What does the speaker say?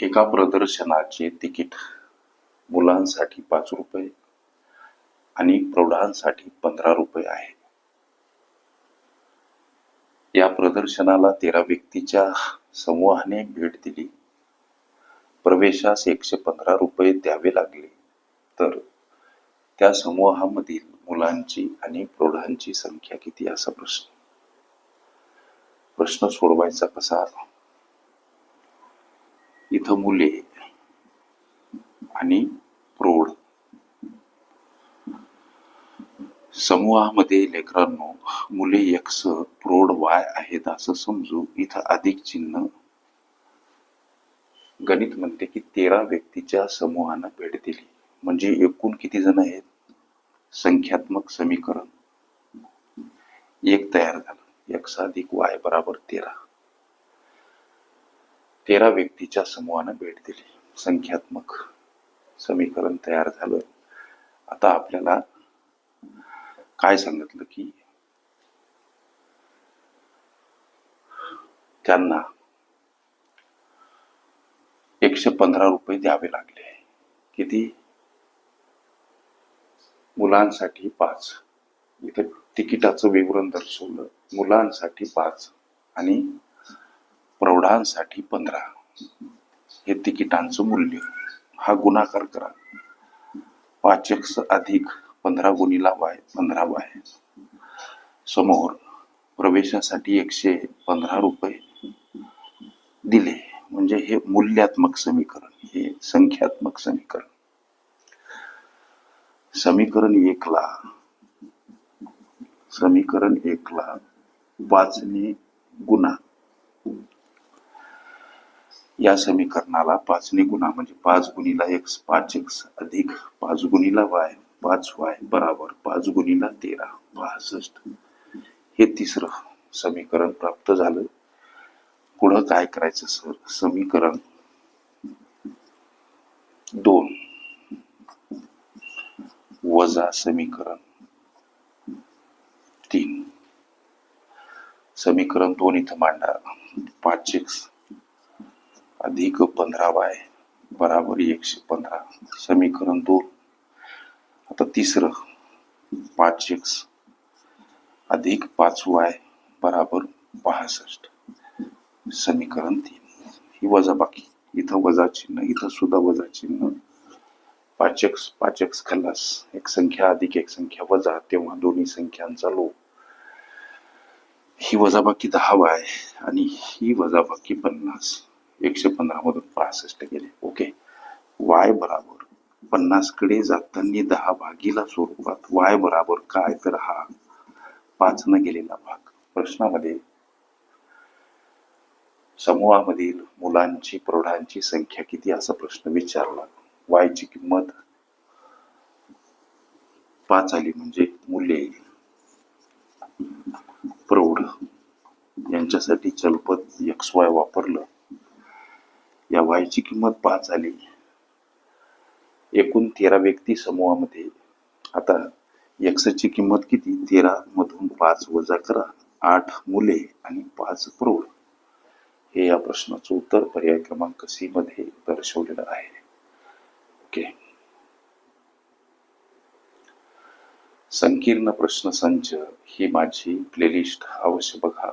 एका प्रदर्शनाचे तिकीट मुलांसाठी पाच रुपये आणि प्रौढांसाठी पंधरा रुपये आहे. या प्रदर्शनाला तेरा व्यक्तीच्या समूहाने भेट दिली. प्रवेशास एकशे पंधरा रुपये द्यावे लागले. तर त्या समूहामधील मुलांची आणि प्रौढांची संख्या किती असा प्रश्न. प्रश्न सोडवायचा कसा? इथं मुले आणि प्रौढ. समूहामध्ये लेकरांनो मुले एक्स प्रौढ वाय आहेत असं समजू इथं अधिक चिन्ह गणित म्हणते की तेरा व्यक्तीच्या समूहानं भेट दिली. म्हणजे एकूण किती जण आहेत? संख्यात्मक समीकरण एक तयार झालं. एक्स अधिक वाय बराबर तेरा. तेरा व्यक्तीच्या समूहानं भेट दिली. संख्यात्मक समीकरण तयार झालं. आता आपल्याला काय सांगितलं की त्यांना एकशे पंधरा रुपये द्यावे लागले. किती? मुलांसाठी पाच. इथे तिकिटाचं विवरण दर्शवलं. मुलांसाठी पाच आणि प्रौढांसाठी पंधरा. हे तिकिटांचं मूल्य. हा गुणाकार करा. पाचक अधिक पंधरा गुणीला वाय पंधरा वाय. समोर प्रवेशासाठी एकशे पंधरा रुपये दिले. म्हणजे हे मूल्यात्मक समीकरण हे संख्यात्मक समीकरण. समीकरण एकला. समीकरण एकला. वाचणे गुणा. या समीकरणाला पाचने गुणा म्हणजे पाच गुणीला एक्स पाच एक्स अधिक पाच गुणीला वाय पाच वाय बराबर पाच गुणीला तेरा पासष्ट हे तिसरं समीकरण प्राप्त झालं. पुढं काय करायचं सर? समीकरण दोन. वजा समीकरण तीन. समीकरण दोन इथं मांडा. पाच एक्स अधिक पंधरा वाय बराबर एकशे पंधरा. समीकरण दोन. आता तिसरं. पाच एक्स अधिक पाच वाय बराबर पासष्ट समीकरण तीन. ही वजा बाकी. इथं वजा चिन्ह इथं सुद्धा वजा चिन्ह. पाच एक्स पाच एक्स खल्लास एक संख्या अधिक एक संख्या वजा. तेव्हा दोन्ही संख्यांचा लोप ही वजाबाकी दहा वाय आणि ही वजाबाकी पन्नास. एकशे पंधरा मधून पासष्ट गेले. ओके वाय बराबर पन्नासकडे जाताना दहा भागीला स्वरूपात वाय बराबर काय? तर हा पाच न गेलेला भाग. प्रश्नामध्ये समूहामधील मुलांची प्रौढांची संख्या किती? असा प्रश्न विचारला. वायची किंमत पाच आली म्हणजे मुले प्रौढ यांच्यासाठी चलपद एक्स वाय वापरलं. या वायची किंमत पाच आली एकूण तेरा व्यक्ती समूहामध्ये. आता एक्सची किंमत किती? तेरा मधून पाच वजा करा. आठ मुले आणि पाच प्रौढ. हे या प्रश्नाचं उत्तर पर्याय क्रमांक सी मध्ये दर्शवलेलं आहे. ओके. संकीर्ण प्रश्न संच ही माझी प्लेलिस्ट अवश्य बघा.